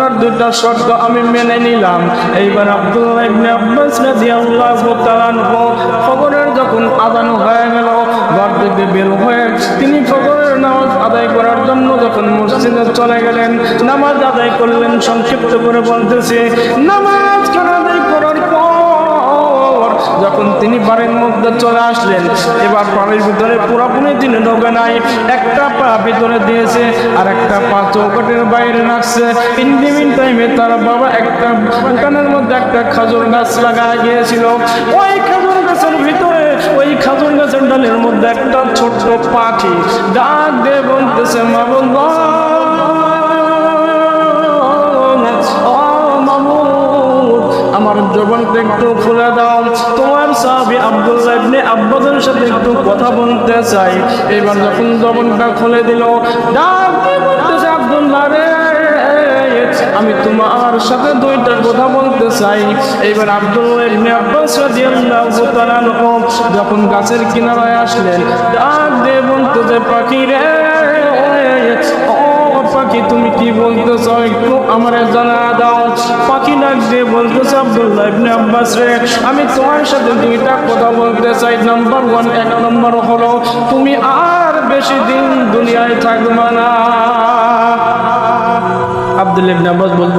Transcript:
আপনার দুইটা শর্ত আমি মেনে নিলাম। এইবার আব্দুল্লাহ ইবনে আব্বাস রাদিয়াল্লাহু তাআলা খবরের যখন আদান হয়ে গেল, ঘর থেকে বের হয়ে তিনি ফজরের নামাজ আদায় করার জন্য যখন মসজিদে চলে গেলেন, নামাজ আদায় করলেন, সংক্ষিপ্ত করে বলতেছে, নামাজ কেন যখন তিনি বাড়ির মধ্যে চলে আসলেন, এবার বাড়ির ভিতরে পুরোপুরি তিনি ঢোকে নাই। একটা পা ভিতরে দিয়েছে আর একটা পা চৌকটের বাইরে রাখছে। ইন্ডিমিন টাইমে তার বাবা একটা দোকানের মধ্যে একটা খাজুর গাছ লাগা গিয়েছিল। ওই খাজুর গাছের ভিতরে, ওই খাজুর গাছের ডালের মধ্যে একটা ছোট্ট পাখি ডাক দিয়ে বলতেছে, মা জবানটা একটু খুলে দাও, তোমার সাহাবি আব্দুল্লাহ ইবনে আব্বাসের সাথে একটু কথা বলতে চাই। এবার যখন জবানটা খুলে দিল আমি তোমার সাথে দুইটা কথা বলতে চাই। এবার আব্দুল্লাহ ইবনে আব্বাস রাদিয়াল্লাহু তাআলা যখন গাছের কিনারায় আসলেন, ডাক দিয়ে বলতেছে, পাখি রে, ও পাখি, তুমি কি বলতে চাও একটু? আমার জানা দাও পাখি ডাক দিয়ে বলতেছে আব্দুল্লাহ ইবনে আব্বাস রে, আমি তোমার সাথে দুইটা কথা বলতে চাই। নাম্বার ওয়ান এক নম্বর হলো, তুমি আর বেশি দিন দুনিয়ায় থাকবে না। আব্দুল ইবনে আব্বাস বলতে